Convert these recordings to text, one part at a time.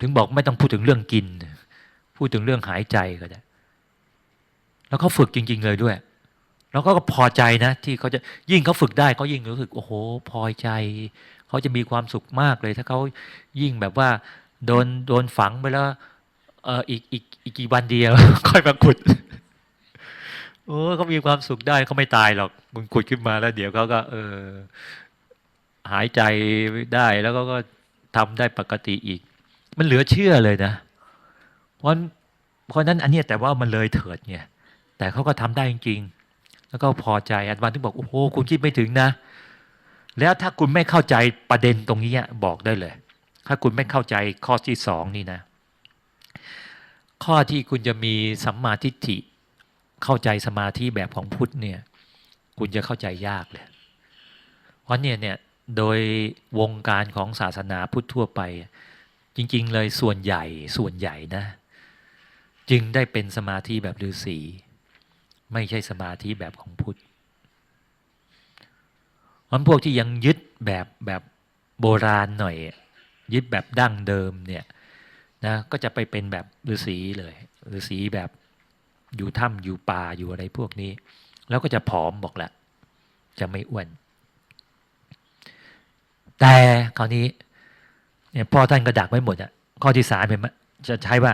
ถึงบอกไม่ต้องพูดถึงเรื่องกิน พูดถึงเรื่องหายใจก็ได้ แล้วเขาฝึกจริง ๆ เลยด้วย แล้วก็พอใจนะ ที่เขาจะยิ่งเขาฝึกได้เขายิ่งรู้สึกโอ้โห พอใจ เขาจะมีความสุขมากเลย ถ้าเขายิ่งแบบว่า โดนโดนฝังไปแล้วเอออีกอีกอีกกี่วันเดียว ค่อยมาขุดโอ้เขามีความสุขได้เขาไม่ตายหรอกมึงขุดขึ้นมาแล้ว เดี๋ยวเขาก็ เออ หายใจได้แล้วก็ก็ทำได้ปกติอีก มันเหลือเชื่อเลยนะ เพราะเพราะนั้นอันนี้แต่ว่ามันเลยเถิดไงแต่เขาก็ทำได้จริงๆ แล้วก็พอใจอาจารย์ถึงบอกโอ้โหคุณคิดไม่ถึงนะ แล้วถ้าคุณไม่เข้าใจประเด็นตรงนี้บอกได้เลย ถ้าคุณไม่เข้าใจข้อที่สองนี่นะ ข้อที่คุณจะมีสัมมาทิฏฐิเข้าใจสมาธิแบบของพุทธเนี่ย คุณจะเข้าใจยากเลย เพราะเนี่ยเนี่ยโดยวงการของศาสนาพุทธทั่วไป จริง ๆ เลยส่วนใหญ่ส่วนใหญ่นะ จึงได้เป็นสมาธิแบบฤาษีไม่ใช่สมาธิแบบของพุทธเพราะพวกที่ยังยึดแบบแบบโบราณหน่อย ยึดแบบดั้งเดิมเนี่ยนะก็จะไปเป็นแบบฤาษีเลยฤาษีแบบอยู่ถ้ำอยู่ป่าอยู่อะไรพวกนี้ แล้วก็จะผอมบอกละจะไม่อ้วน แต่คราวนี้ เนี่ยพ่อท่านก็ดักไว้หมดอะข้อที่สามเป็นจะใช้ว่า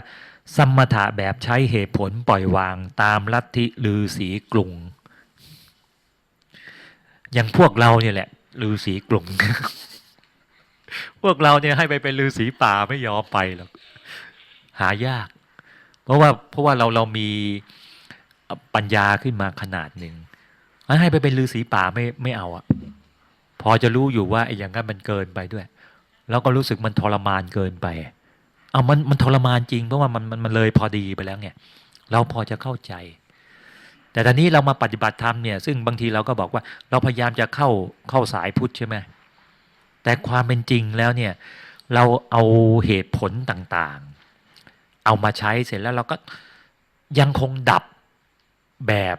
สมถะแบบใช้เหตุผลปล่อยวางตามลัทธิลือสีกรุงอย่างพวกเราเนี่ยแหละลือสีกรุงพวกเราเนี่ยให้ไปเป็นลือสีป่าไม่ยอมไปหรอกหายาก เพราะว่าเพราะว่าเราเรามีปัญญาขึ้นมาขนาดหนึ่งให้ไปเป็นลือสีป่าไม่ไม่เอาอะพอจะรู้อยู่ว่าไอ้อย่างนั้นมันเกินไปด้วย แล้วก็รู้สึกมันทรมานเกินไปเอามันมันทรมานจริง เพราะว่ามันมันมันเลยพอดีไปแล้วไงเราพอจะเข้าใจ แต่ตอนนี้เรามาปฏิบัติธรรมเนี่ย ซึ่งบางทีเราก็บอกว่า เราพยายามจะเข้าเข้าสายพุทธใช่ไหมแต่ความเป็นจริงแล้วเนี่ย เราเอาเหตุผลต่างๆ เอามาใช้เสร็จแล้วเราก็ยังคงดับแบบ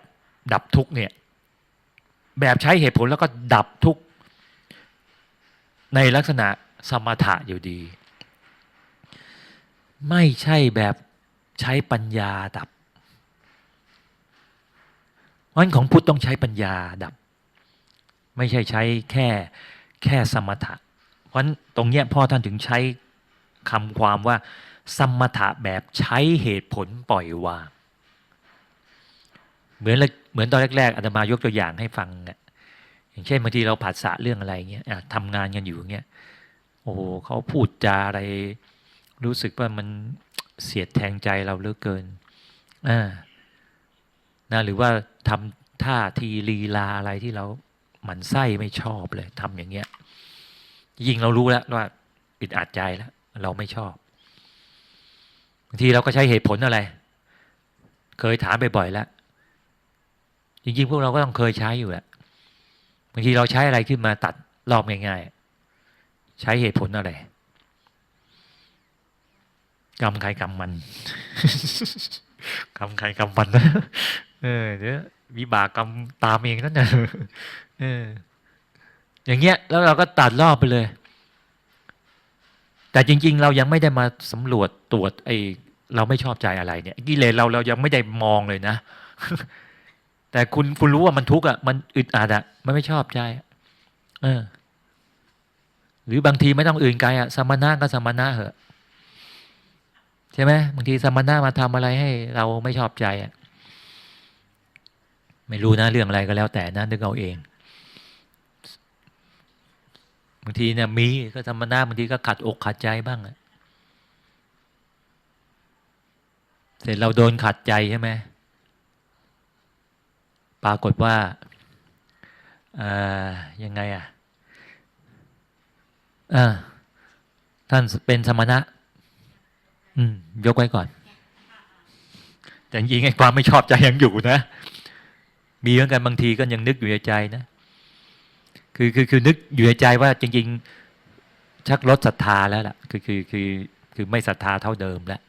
ดับทุกเนี่ย แบบใช้เหตุผลแล้วก็ดับทุกในลักษณะ สมถะอยู่ดี ไม่ใช่แบบใช้ปัญญาดับเพราะนั้นของพุทธต้องใช้ปัญญาดับ ไม่ใช่ใช้แค่แค่สมถะเพราะนั้นตรงเนี้ยพ่อท่านถึงใช้คำความว่า สมถะแบบใช้เหตุผลปล่อยวางเหมือนเหมือนตอนแรกๆอาตมายกตัวอย่างให้ฟังอะอย่างเช่นบางทีเราผัดสะเรื่องอะไรเงี้ยทำงานกันอยู่เงี้ย โอ้โหเขาพูดจาอะไร รู้สึกว่ามันเสียดแทงใจเราเหลือเกินอ่านะหรือว่าทำท่าทีลีลาอะไรที่เราหมันไส้ไม่ชอบเลยทำอย่างเงี้ย ยิ่งเรารู้แล้วว่าอึดอัดใจแล้ว เราไม่ชอบบางทีเราก็ใช้เหตุผลอะไร เคยถามไปบ่อยแล้ว จริงๆ พวกเราก็ต้องเคยใช้อยู่แหละบางทีเราใช้อะไรขึ้นมาตัดรอบง่ายๆ ใช้เหตุผลอะไรกรรมใครกรรมมันกรรมใครกรรมมันนะเออเดี๋ยววิบากกรรมตามเองนั่นนะเออ อย่างเงี้ย แล้วเราก็ตัดรอบไปเลย แต่จริง ๆ เรายังไม่ได้มาสำรวจตรวจไอ้เราไม่ชอบใจอะไรเนี่ยกิเลสเราเรายังไม่ได้มองเลยนะแต่คุณคุณรู้ว่ามันทุกข์อะมันอึดอัดอะมันไม่ชอบใจ เออ รือบางทีไม่ต้องอื่นไกลอะสมณะก็สมณะเหอะใช่ไหมบางทีสมณะมาทำอะไรให้เราไม่ชอบใจอะไม่รู้นะเรื่องอะไรก็แล้วแต่นะนึกเอาเองบางทีเนี่ยมีก็สมณะบางทีก็ขัดอกขัดใจบ้างอะเสร็จเราโดนขัดใจใช่ไหมปรากฏว่ายังไงอะ อท่านเป็นสมณะ อืม ยกไว้ก่อนแต่จริงๆไอ้ความไม่ชอบใจยังอยู่นะ มีเหมือนกันบางทีก็ยังนึกอยู่ในใจนะคือคือคือนึกอยู่ในใจว่าจริง ๆ ชักลดศรัทธาแล้วล่ะ คือคือคือคือไม่ศรัทธาเท่าเดิมแล้ว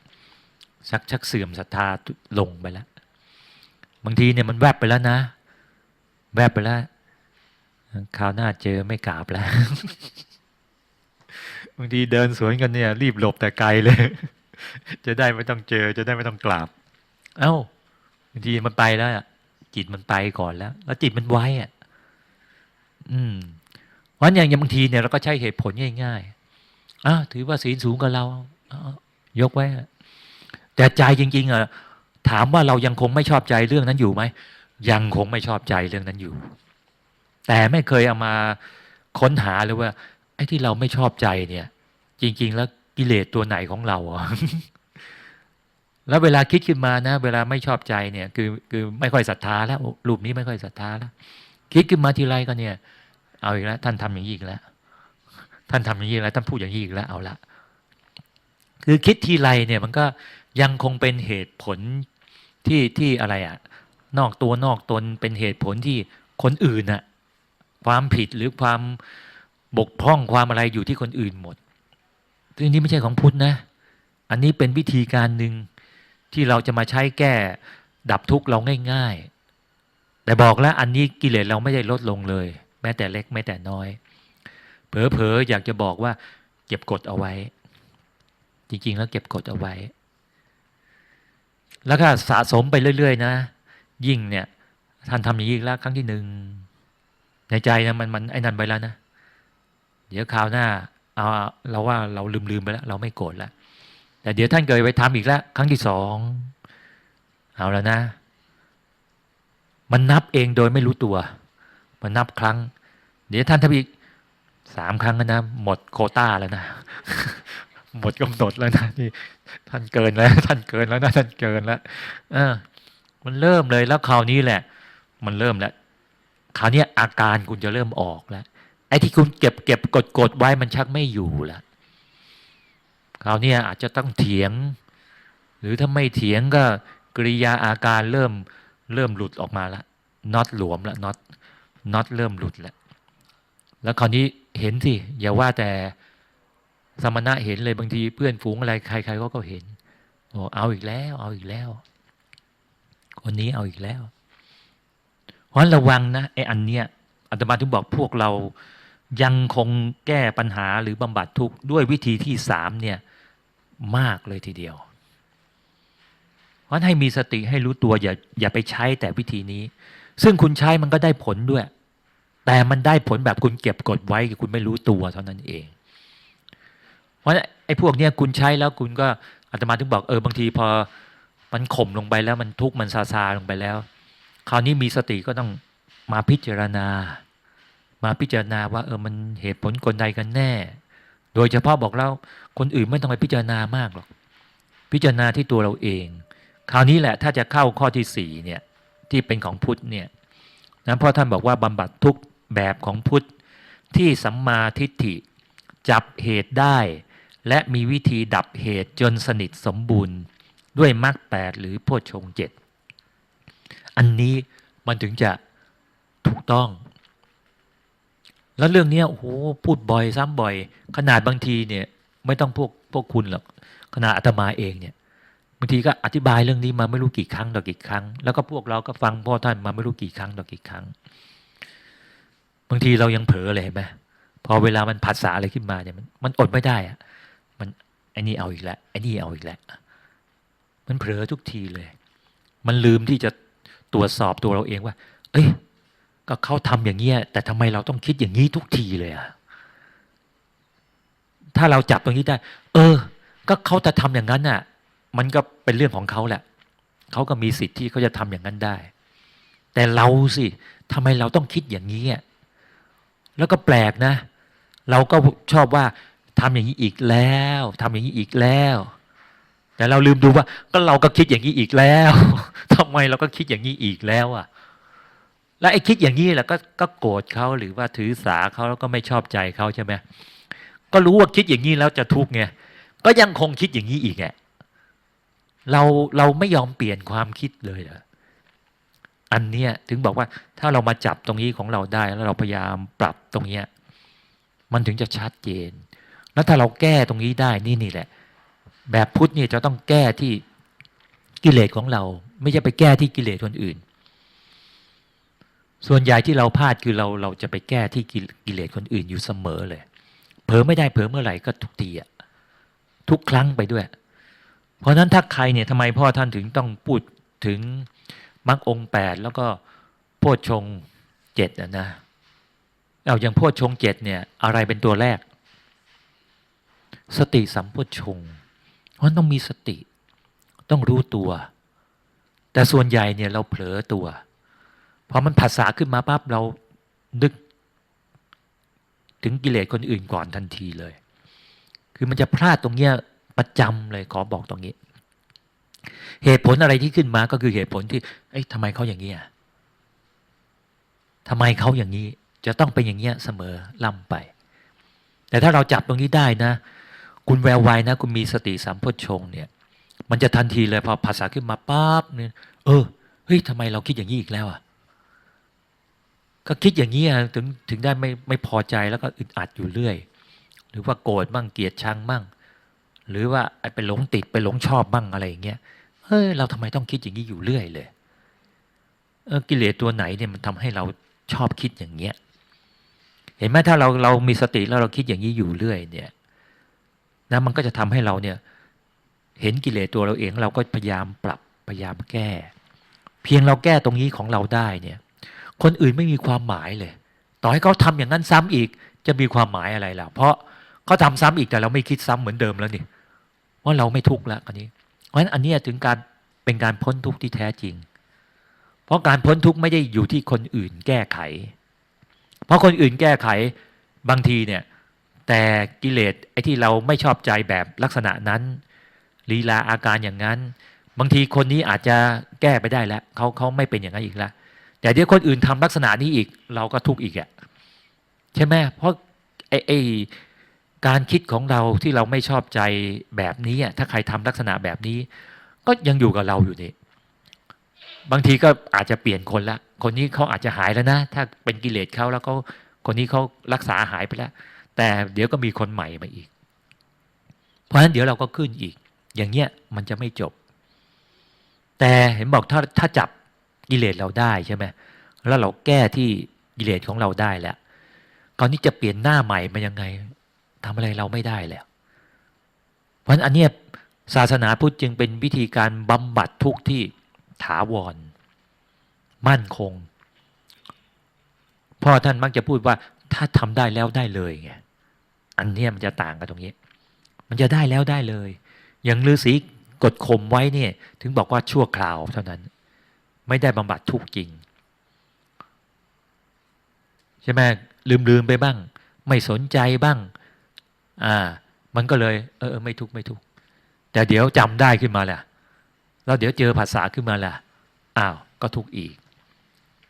ชักชักเสื่อมศรัทธาลงไปแล้ว บางทีเนี่ยมันแวบไปแล้วนะ แวบไปแล้วคราวหน้าเจอไม่กราบแล้ว บางทีเดินสวนกันเนี่ย รีบหลบแต่ไกลเลย จะได้ไม่ต้องเจอ จะได้ไม่ต้องกราบ เอ้าบางทีมันไปแล้วจิตมันไปก่อนแล้ว แล้วจิตมันไวอะ อืมเพราะอย่างอย่างบางทีเนี่ยเราก็ใช้เหตุผลง่ายๆอ้าวถือว่าศีลสูงกว่าเราอ้ายกไว้แต่ใจจริง ๆอะถามว่าเรายังคงไม่ชอบใจเรื่องนั้นอยู่ไหมยังคงไม่ชอบใจเรื่องนั้นอยู่ แต่ไม่เคยเอามาค้นหาเลยว่า อ้ที่เราไม่ชอบใจเนี่ย จริง ๆ แล้วกิเลสตัวไหนของเราอะแล้วเวลาคิดขึ้นมานะ เวลาไม่ชอบใจเนี่ย คือคือไม่ค่อยศรัทธาแล้วรูปนี้ไม่ค่อยศรัทธาแล้วคิดขึ้นมาทีไรก็เนี่ย เอาอีกแล้ว ท่านทำอย่างนี้อีกแล้ว ท่านทำอย่างนี้อีกแล้วท่านพูดอย่างนี้อีกแล้วเอาละคือคิดทีไรเนี่ย มันก็ยังคงเป็นเหตุผลที่ที่อะไรอะนอกตัวนอกตนเป็นเหตุผลที่คนอื่นอะความผิดหรือความ บกพร่องความอะไรอยู่ที่คนอื่นหมดซึ่งนี่ไม่ใช่ของพุทธนะ อันนี้เป็นวิธีการหนึ่งที่เราจะมาใช้แก้ดับทุกข์เราง่าย ๆ แต่บอกแล้วอันนี้กิเลสเราไม่ได้ลดลงเลย แม้แต่เล็กแม้แต่น้อย เผลอๆอยากจะบอกว่า เก็บกดเอาไว้ จริงๆ แล้วเก็บกดเอาไว้ แล้วก็สะสมไปเรื่อย ๆ นะ ยิ่งเนี่ยท่านทำอย่างนี้แล้วครั้งที่หนึ่งในใจนะมันมันไอ้นั่นไปแล้วนะ เดี๋ยวคราวหน้าเอาเราว่าเราลืมลืมๆไปแล้ว เราไม่โกรธแล้วแต่เดี๋ยวท่านเกิดไปทำอีกแล้วครั้งที่สองเอาแล้วนะ มันนับเองโดยไม่รู้ตัว มันนับครั้ง เดี๋ยวท่านทำอีกสามครั้งนะ หมดโควต้าแล้วนะหมดกำหนดแล้วนะนี่ท่านเกินแล้ว ท่านเกินแล้วนะท่านเกินแล้วเออ มันเริ่มเลยแล้วคราวนี้แหละ มันเริ่มแล้วคราวนี้อาการคุณจะเริ่มออกแล้ว ไอ้ที่คุณเก็บเก็บกดกดไว้มันชักไม่อยู่แล้วคราวนี้อาจจะต้องเถียง หรือถ้าไม่เถียงก็กริยาอาการเริ่มเริ่มหลุดออกมาล้วน็อตหลวมล้วน็อตน็อตเริ่มหลุดแล้วแล้วคราวนี้เห็นสิอย่าว่าแต่สมณะเห็นเลยบางทีเพื่อนฝูงอะไรใครๆก็ก็เห็นโอ้เอาอีกแล้ว เอาอีกแล้ว คนนี้เอาอีกแล้วเพราะฉะนั้นระวังนะไอ้อันเนี้ยอาตมาถึงบอกพวกเรา ยังคงแก้ปัญหาหรือบำบัดทุกข์ด้วยวิธีที่สามเนี่ยมากเลยทีเดียว เพราะฉะนั้นให้มีสติให้รู้ตัวอย่าอย่าไปใช้แต่วิธีนี้ ซึ่งคุณใช้มันก็ได้ผลด้วย แต่มันได้ผลแบบคุณเก็บกดไว้คุณไม่รู้ตัวเท่านั้นเอง เพราะฉะนั้นไอ้พวกเนี้ยคุณใช้แล้วคุณก็อาตมาถึงบอกเออบางทีพอมันข่มลงไปแล้วมันทุกข์มันซาซาลงไปแล้ว คราวนี้มีสติก็ต้องมาพิจารณา มาพิจารณาว่าเออมันเหตุผลกลใดกันแน่ โดยเฉพาะบอกแล้วคนอื่นไม่ต้องไปพิจารณามากหรอก พิจารณาที่ตัวเราเอง คราวนี้แหละถ้าจะเข้าข้อที่สี่เนี่ยที่เป็นของพุทธเนี่ยนะเพราะท่านบอกว่าบำบัดทุกแบบของพุทธที่สัมมาทิฏฐิจับเหตุได้ และมีวิธีดับเหตุจนสนิทสมบูรณ์ ด้วยมรรคแปดหรือโพชฌงเจ็ดอันนี้มันถึงจะถูกต้อง แล้วเรื่องเนี้ยโอ้โหพูดบ่อยซ้ำบ่อย ขนาดบางทีเนี่ยไม่ต้องพวกพวกคุณหรอกขนาดอาตมาเองเนี่ยบางทีก็อธิบายเรื่องนี้มาไม่รู้กี่ครั้งต่อกี่ครั้ง แล้วก็พวกเราก็ฟังพ่อท่านมาไม่รู้กี่ครั้งต่อกี่ครั้ง บางทีเรายังเผลอเลยเห็นไหมพอเวลามันผัสสะอะไรขึ้นมาเนี่ยมันมันอดไม่ได้อะมันไอ้นี่เอาอีกแล้วไอ้นี่เอาอีกแล้วมันเผลอทุกทีเลย มันลืมที่จะตรวจสอบตัวเราเองว่า เอ้ย ก็เขาทำอย่างเงี้ยแต่ทำไมเราต้องคิดอย่างนี้ทุกทีเลยอะถ้าเราจับตรงนี้ได้ เออ ก็เขาจะทำอย่างนั้นน่ะ มันก็เป็นเรื่องของเขาแหละเขาก็มีสิทธิ์ที่เขาจะทำอย่างนั้นได้ แต่เราสิทำไมเราต้องคิดอย่างนี้แล้วก็แปลกนะ เราก็ชอบว่าทำอย่างนี้อีกแล้วทำอย่างนี้อีกแล้วแต่เราลืมดูว่า ก็เราก็คิดอย่างนี้อีกแล้วทำไมเราก็คิดอย่างนี้อีกแล้วอะ แล้วไอ้คิดอย่างนี้แหละก็ก็โกรธเขาหรือว่าถือสาเขาแล้วก็ไม่ชอบใจเขาใช่ไหมก็รู้ว่าคิดอย่างนี้แล้วจะทุกข์ไงก็ยังคงคิดอย่างนี้อีกไงเราเราไม่ยอมเปลี่ยนความคิดเลยเหรออันเนี้ยถึงบอกว่าถ้าเรามาจับตรงนี้ของเราได้ แล้วเราพยายามปรับตรงเนี้ยมันถึงจะชัดเจน แล้วถ้าเราแก้ตรงนี้ได้นี่นี่แหละ แบบพุทธนี่จะต้องแก้ที่กิเลสของเรา ไม่ใช่ไปแก้ที่กิเลสคนอื่น ส่วนใหญ่ที่เราพลาดคือเราเราจะไปแก้ที่กิเลสคนอื่นอยู่เสมอเลย เผลอไม่ได้เผลอเมื่อไหร่ก็ทุกทีอะทุกครั้งไปด้วย เพราะฉะนั้นถ้าใครเนี่ยทำไมพ่อท่านถึงต้องพูดถึงมรรคองแปดแล้วก็โพชฌงเจ็ดนะ เอาอย่างโพชฌงเจ็ดเนี่ย อะไรเป็นตัวแรก สติสัมโพชฌงเพราะต้องมีสติ ต้องรู้ตัว แต่ส่วนใหญ่เนี่ยเราเผลอตัว พอมันภาษาขึ้นมาปั๊บเรานึก ถึงกิเลสคนอื่นก่อนทันทีเลย คือมันจะพลาดตรงเนี้ยประจำเลยขอบอกตรงนี้ เหตุผลอะไรที่ขึ้นมาก็คือเหตุผลที่ เอ้ยทำไมเขาอย่างนี้อะทำไมเขาอย่างนี้ จะต้องเป็นอย่างเงี้ยเสมอล่ำไป แต่ถ้าเราจับตรงนี้ได้นะ คุณแววไวนะ คุณมีสติสัมพชงเนี่ย มันจะทันทีเลยพอภาษาขึ้นมาปั๊บเนี่ยเออเฮ้ยทำไมเราคิดอย่างนี้อีกแล้วอะ ก็คิดอย่างนี้ถึงถึงได้ไม่ไม่พอใจแล้วก็อึดอัดอยู่เรื่อย หรือว่าโกรธบ้างเกลียดชังบ้างหรือว่าไปหลงติดไปหลงชอบบ้างอะไรอย่างเงี้ยเฮ้ยเราทำไมต้องคิดอย่างนี้อยู่เรื่อยเลยเออกิเลสตัวไหนเนี่ยมันทำให้เราชอบคิดอย่างเงี้ย เห็นไหมถ้าเราเรามีสติแล้วเราคิดอย่างนี้อยู่เรื่อย เนี่ยนะมันก็จะทำให้เราเนี่ย เห็นกิเลสตัวเราเองเราก็พยายามปรับพยายามแก้ เพียงเราแก้ตรงนี้ของเราได้เนี่ย คนอื่นไม่มีความหมายเลย ต่อให้เขาทำอย่างนั้นซ้ำอีกจะมีความหมายอะไรล่ะ เพราะเขาทำซ้ำอีกแต่เราไม่คิดซ้ำเหมือนเดิมแล้วนี่ว่าเราไม่ทุกข์แล้วอันนี้ เพราะฉะนั้นอันนี้ถึงการเป็นการพ้นทุกข์ที่แท้จริง เพราะการพ้นทุกข์ไม่ได้อยู่ที่คนอื่นแก้ไข เพราะคนอื่นแก้ไขบางทีเนี่ย แต่กิเลสไอ้ที่เราไม่ชอบใจแบบลักษณะนั้นลีลาอาการอย่างนั้น บางทีคนนี้อาจจะแก้ไปได้แล้วเขาเขาไม่เป็นอย่างนั้นอีกแล้ว แต่เดี๋ยวคนอื่นทำลักษณะนี้อีก เราก็ทุกข์อีกอะใช่ไหมเพราะไอ้ไอการคิดของเราที่เราไม่ชอบใจแบบนี้อะถ้าใครทำลักษณะแบบนี้ ก็ยังอยู่กับเราอยู่นี่บางทีก็อาจจะเปลี่ยนคนละ คนนี้เขาอาจจะหายแล้วนะ ถ้าเป็นกิเลสเขาแล้วก็คนนี้เขารักษาหายไปแล้ว แต่เดี๋ยวก็มีคนใหม่มาอีก เพราะฉะนั้นเดี๋ยวเราก็ขึ้นอีก อย่างเงี้ยมันจะไม่จบ แต่เห็นบอกถ้าถ้าจับ กิเลสเราได้ใช่ไหมแล้วเราแก้ที่กิเลสของเราได้แล้วคราวนี้จะเปลี่ยนหน้าใหม่มายังไงทำอะไรเราไม่ได้แล้ว เพราะฉะนั้นอันเนี้ยศาสนาพุทธจึงเป็นวิธีการบำบัดทุกข์ที่ถาวร มั่นคงพ่อท่านมักจะพูดว่าถ้าทำได้แล้วได้เลยไงอันเนี้ยมันจะต่างกันตรงนี้ มันจะได้แล้วได้เลย อย่างฤาษีกดข่มไว้เนี่ย ถึงบอกว่าชั่วคราวเท่านั้น ไม่ได้บำบัดทุกจริง ใช่ไหมลืมลืมไปบ้าง ไม่สนใจบ้าง อ่า มันก็เลย เออไม่ทุกไม่ทุกแต่เดี๋ยวจำได้ขึ้นมาแหละแล้วเดี๋ยวเจอภาษาขึ้นมาแหละอ้าวก็ทุกอีก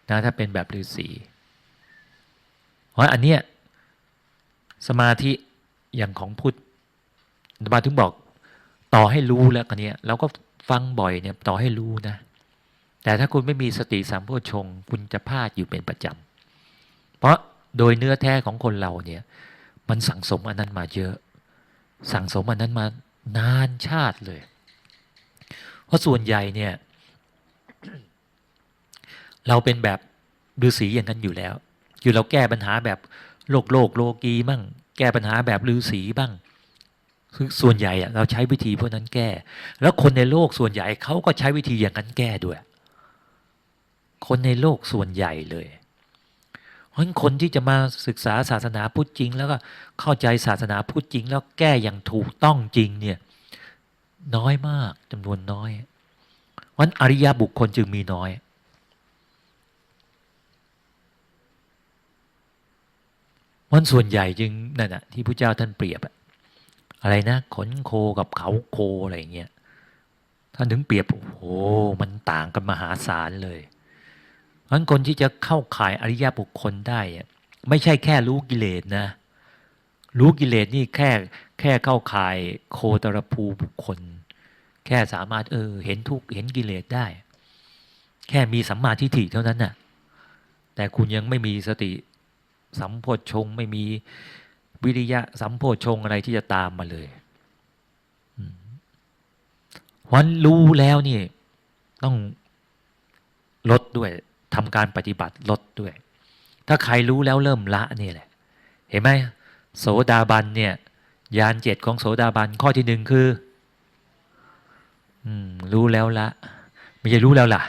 นะถ้าเป็นแบบฤาษีเพราะอันเนี้ยสมาธิอย่างของพุทธบาถึงบอกต่อให้รู้แล้วกันเนี้ยเราก็ฟังบ่อยเนี่ยต่อให้รู้นะ แต่ถ้าคุณไม่มีสติสามโพชงค์คุณจะพลาดอยู่เป็นประจำ เพราะโดยเนื้อแท้ของคนเราเนี่ยมันสั่งสมอันนั้นมาเยอะ สั่งสมอันนั้นมานานชาติเลย เพราะส่วนใหญ่เนี่ยเราเป็นแบบฤาษีอย่างนั้นอยู่แล้วคือเราแก้ปัญหาแบบโลกโลกโลกีบ้างแก้ปัญหาแบบฤาษีบ้างคือส่วนใหญ่อะเราใช้วิธีพวกนั้นแก้ แล้วคนในโลกส่วนใหญ่เขาก็ใช้วิธีอย่างนั้นแก้ด้วย คนในโลกส่วนใหญ่เลยเพราะฉะนั้นคนที่จะมาศึกษาศาสนาพุทธจริง แล้วก็เข้าใจศาสนาพุทธจริง แล้วแก้อย่างถูกต้องจริงเนี่ยน้อยมากจำนวนน้อยเพราะฉะนั้นอริยบุคคลจึงมีน้อย วันส่วนใหญ่จึงนั่นแหะที่พระเจ้าท่านเปรียบอะอะไรนะขนโคกับเขาโคอะไรเงี้ยท่านถึงเปรียบโอ้โหมันต่างกันมหาศาลเลย เพราะฉะนั้นคนที่จะเข้าข่ายอริยบุคคลได้ ไม่ใช่แค่รู้กิเลสนะ รู้กิเลสนี่แค่แค่เข้าข่ายโคตรภูบุคคล แค่สามารถเออเห็นทุกเห็นกิเลสได้ แค่มีสัมมาทิฏฐิเท่านั้นน่ะแต่คุณยังไม่มีสติสัมโพชฌงไม่มีวิริยะสัมโพชฌงอะไรที่จะตามมาเลยวันรู้แล้วนี่ต้องลดด้วย ทำการปฏิบัติลดด้วย ถ้าใครรู้แล้วเริ่มละนี่แหละ เห็นไหมโสดาบันเนี่ยยานเจ็ดของโสดาบันข้อที่หนึ่งคืออืมรู้แล้วละ ไม่ใช่รู้แล้วล่ะ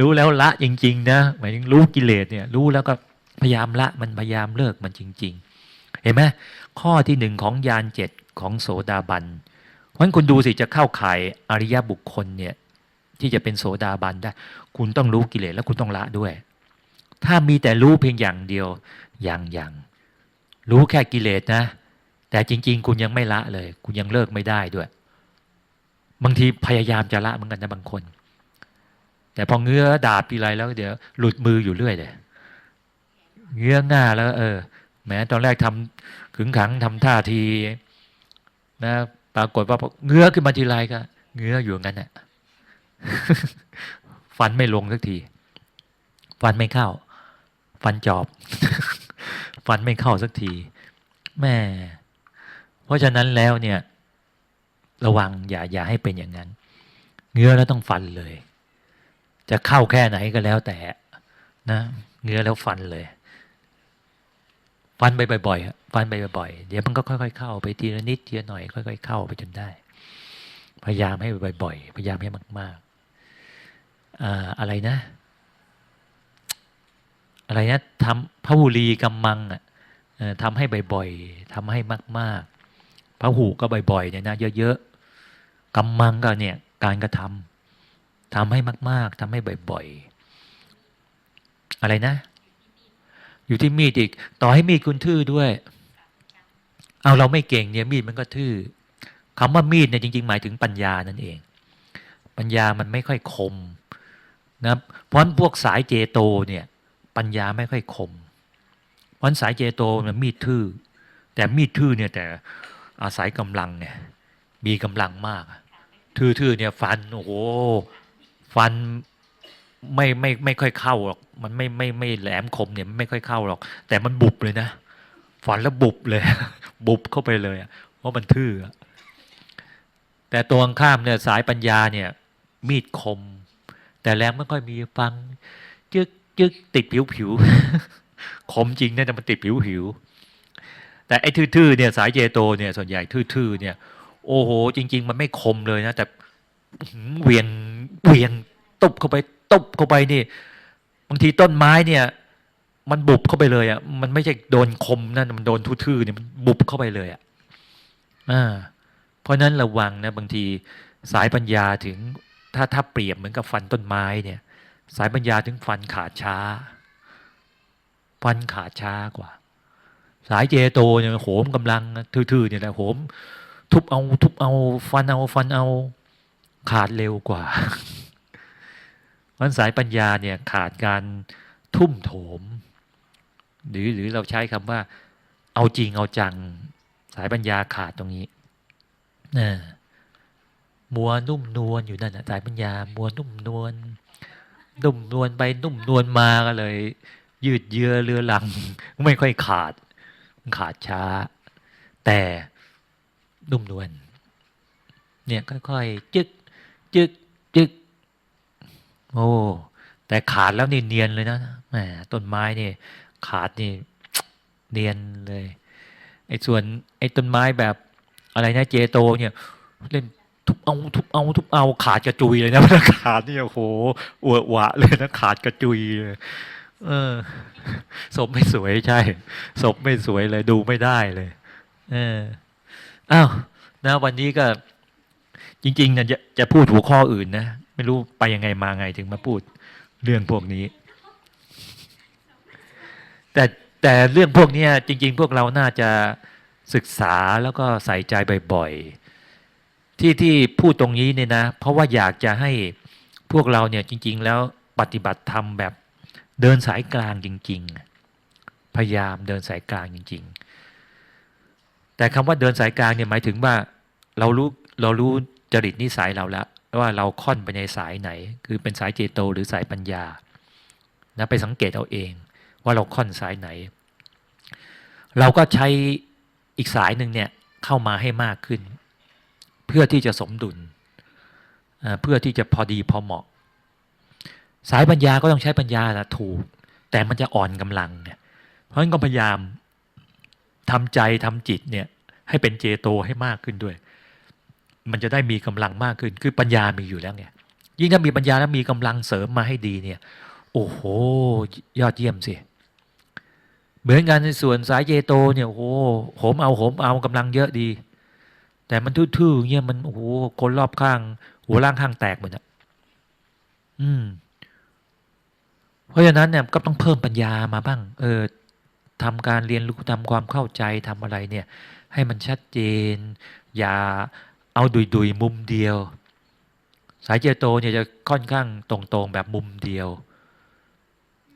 รู้แล้วละจริง ๆ นะหมายถึงรู้กิเลสเนี่ย รู้แล้วก็พยายามละมันพยายามเลิกมันจริง ๆ เห็นไหมข้อที่หนึ่งของยานเจ็ดของโสดาบันเพราะฉะนั้นคุณดูสิจะเข้าข่ายอริยบุคคลเนี่ย ที่จะเป็นโสดาบันได้ คุณต้องรู้กิเลสแล้วคุณต้องละด้วย ถ้ามีแต่รู้เพียงอย่างเดียวอย่างอย่างรู้แค่กิเลสนะ แต่จริง ๆ คุณยังไม่ละเลย คุณยังเลิกไม่ได้ด้วย บางทีพยายามจะละเหมือนกันนะบางคน แต่พอเงื้อดาบทีไรแล้วเดี๋ยวหลุดมืออยู่เรื่อยเลยเงื้อหน้าแล้ว เออแม้ตอนแรกทำขึงขังทำท่าที นะ ปรากฏว่าพอเงื้อขึ้นมาทีไรก็เงื้ออยู่งั้นแหละ ฟันไม่ลงสักที ฟันไม่เข้า ฟันจอบ ฟันไม่เข้าสักที แม่ เพราะฉะนั้นแล้วเนี่ย ระวังอย่าอย่าให้เป็นอย่างนั้น เงื้อแล้วต้องฟันเลย จะเข้าแค่ไหนก็แล้วแต่ นะเงื้อแล้วฟันเลย ฟันไปบ่อยๆฟันไปบ่อยๆเดี๋ยวมันก็ค่อยๆเข้าไปทีละนิดทีละหน่อย ค่อยๆเข้าไปจนได้ พยายามให้บ่อยๆ พยายามให้มาก ๆ อะไรนะ อะไรนะทำพระหุลีกำมังอะเอ่อทำให้บ่อยๆทำให้มากๆพระหูก็บ่อยๆเนี่ยนะเยอะๆกำมังก็เนี่ยการกระทำทำให้มาก ๆทำให้บ่อยๆ อะไรนะ อยู่ที่มีดอีก ต่อให้มีดคุณทื่อด้วย เอาเราไม่เก่งเนี่ยมีดมันก็ทื่อคำว่ามีดเนี่ยจริง ๆ หมายถึงปัญญานั่นเอง ปัญญามันไม่ค่อยคม นะเพราะนพวกสายเจโตเนี่ยปัญญาไม่ค่อยคมเพราะสายเจโตมันมีดทื่อ แต่มีดทื่อเนี่ยแต่อาศัยกำลังเนี่ยมีกำลังมาก ทื่อๆเนี่ยฟันโอ้โหฟันไม่ไม่ไม่ค่อยเข้าหรอก มันไม่ไม่ไม่แหลมคมเนี่ยไม่ค่อยเข้าหรอก แต่มันบุบเลยนะฟันแล้วบุบเลย บุบเข้าไปเลยเพราะมันทื่อแต่ตัวข้ามเนี่ยสายปัญญาเนี่ยมีดคม แต่แรงไม่ค่อยมีฟังจึกจึกติดผิวผิวคมจริงนะแต่มันติดผิวผิวแต่ไอ้ทื่อๆเนี่ยสายเจโตเนี่ยส่วนใหญ่ทื่อๆเนี่ย โอ้โห จริง ๆ มันไม่คมเลยนะแต่เวียงเวียงตบเข้าไปตบเข้าไปนี่บางทีต้นไม้เนี่ย มันบุบเข้าไปเลยอะ่ะมันไม่ใช่โดนคมนั่นมันโดนทื่อๆเนี่ยมันบุบเข้าไปเลยอะ่ะอ่าเพราะนั้นระวังนะบางทีสายปัญญาถึง ถ้าถ้าเปรียบเหมือนกับฟันต้นไม้เนี่ย สายปัญญาถึงฟันขาดช้า ฟันขาดช้ากว่า สายเจโตเนี่ยโหมกำลังทื่อๆเนี่ยแหละโหม ทุบเอาทุบเอา ฟันเอาฟันเอาขาดเร็วกว่ามันสายปัญญาเนี่ยขาดการทุ่มโถม หรือหรือเราใช้คำว่า เอาจริงเอาจัง สายปัญญาขาดตรงนี้นะ มัวนุ่มนวลอยู่นั่นนะสายปัญญา มัวนุ่มนวลนุ่มนวลไปนุ่มนวลมาก็เลย ยืดเยื้อเรือหลัง ไม่ค่อยขาด ขาดช้า แต่นุ่มนวลเนี่ยค่อยๆจึกจึกจึกโอ้แต่ขาดแล้วนี่เนียนเลยนะแหมต้นไม้นี่ขาดนี่เนียนเลยไอ้ส่วนไอ้ต้นไม้แบบอะไรนะเจโตเนี่ยเล่น ทุบเอาทุบเอาทุบเอาขาดกระจุยเลยนะขาดนี่โอ้โหอวดหวะเลยนะขาดกระจุยเลยเออศพไม่สวยใช่ศพไม่สวยเลยดูไม่ได้เลย เอออ้าวนะ วันนี้ก็ จริงๆนะจะจะพูดหัวข้ออื่นนะไม่รู้ไปยังไงมาไงถึงมาพูดเรื่องพวกนี้ แต่แต่เรื่องพวกนี้จริง ๆ พวกเราน่าจะศึกษาแล้วก็ใส่ใจบ่อยๆ ที่ที่พูดตรงนี้เนี่ยนะ เพราะว่าอยากจะให้พวกเราเนี่ยจริง ๆ แล้วปฏิบัติธรรมแบบเดินสายกลางจริง ๆ พยายามเดินสายกลางจริง ๆ แต่คำว่าเดินสายกลางเนี่ยหมายถึงว่าเรารู้เรารู้จริตนิสัยเราแล้วว่าเราค่อนไปในสายไหน คือเป็นสายเจโตหรือสายปัญญานะไปสังเกตเอาเอง ว่าเราค่อนสายไหน เราก็ใช้อีกสายหนึ่งเนี่ยเข้ามาให้มากขึ้น เพื่อที่จะสมดุล เพื่อที่จะพอดีพอเหมาะ สายปัญญาก็ต้องใช้ปัญญาละถูก แต่มันจะอ่อนกำลังเนี่ยเพราะฉะนั้นก็พยายามทำใจทำจิตเนี่ยให้เป็นเจโตให้มากขึ้นด้วย มันจะได้มีกำลังมากขึ้น คือปัญญามีอยู่แล้วไงยิ่งถ้ามีปัญญาแล้วมีกำลังเสริมมาให้ดีเนี่ย โอ้โห ยอดเยี่ยมสิเหมือนกันในส่วนสายเจโตเนี่ยโอ้โหโหมเอาโหมเอากำลังเยอะดี แต่มันทื่อๆเงี้ยมันโอ้โหคนรอบข้าง หัวล่างข้างแตกหมือนอะอืม เพราะฉะนั้นเนี่ยก็ต้องเพิ่มปัญญามาบ้าง เออทำการเรียนรู้ทำความเข้าใจทำอะไรเนี่ย ให้มันชัดเจน อย่าเอาดุยดุยมุมเดียว สายเจโตเนี่ยจะค่อนข้างตรงๆแบบมุมเดียว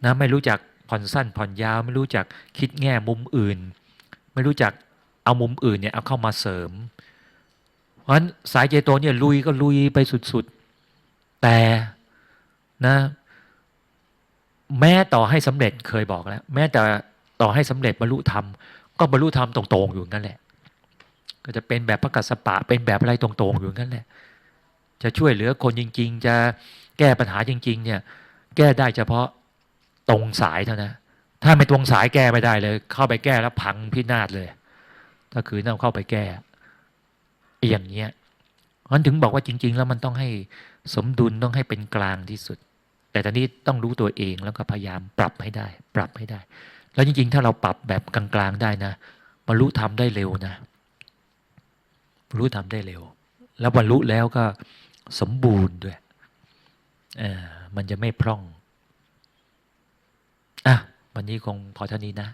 นะไม่รู้จักผ่อนสั้นผ่อนยาว ไม่รู้จักคิดแง่มุมอื่น ไม่รู้จักเอามุมอื่นเนี่ยเอาเข้ามาเสริม ราะฉะนั้นสายเจโตเนี่ยลุยก็ลุยไปสุดๆ แต่นะแม้ต่อให้สำเร็จเคยบอกแล้ว แม้แต่ต่อให้สำเร็จบรรลุธรรมก็บรรลุธรรมตรงๆอยู่นั่นแหละ ก็จะเป็นแบบพระกัสสปะเป็นแบบอะไรตรงๆอยู่นั่นแหละ จะช่วยเหลือคนจริง ๆ จะแก้ปัญหาจริง ๆ เนี่ย แก้ได้เฉพาะตรงสายเท่านั้นถ้าไม่ตรงสายแก้ไม่ได้เลย เข้าไปแก้แล้วพังพินาศเลยถ้าคือนั่งเข้าไปแก้ อย่างเงี้ยมันถึงบอกว่าจริง ๆ แล้วมันต้องให้สมดุลต้องให้เป็นกลางที่สุด แต่ตอนนี้ต้องรู้ตัวเองแล้วก็พยายามปรับให้ได้ ปรับให้ได้ แล้วจริง ๆ ถ้าเราปรับแบบกลางๆได้นะบรรลุธรรมได้เร็วนะบรรลุธรรมได้เร็ว แล้วบรรลุแล้วก็สมบูรณ์ด้วยอมันจะไม่พร่องอะวันนี้คงพอเท่านี้นะ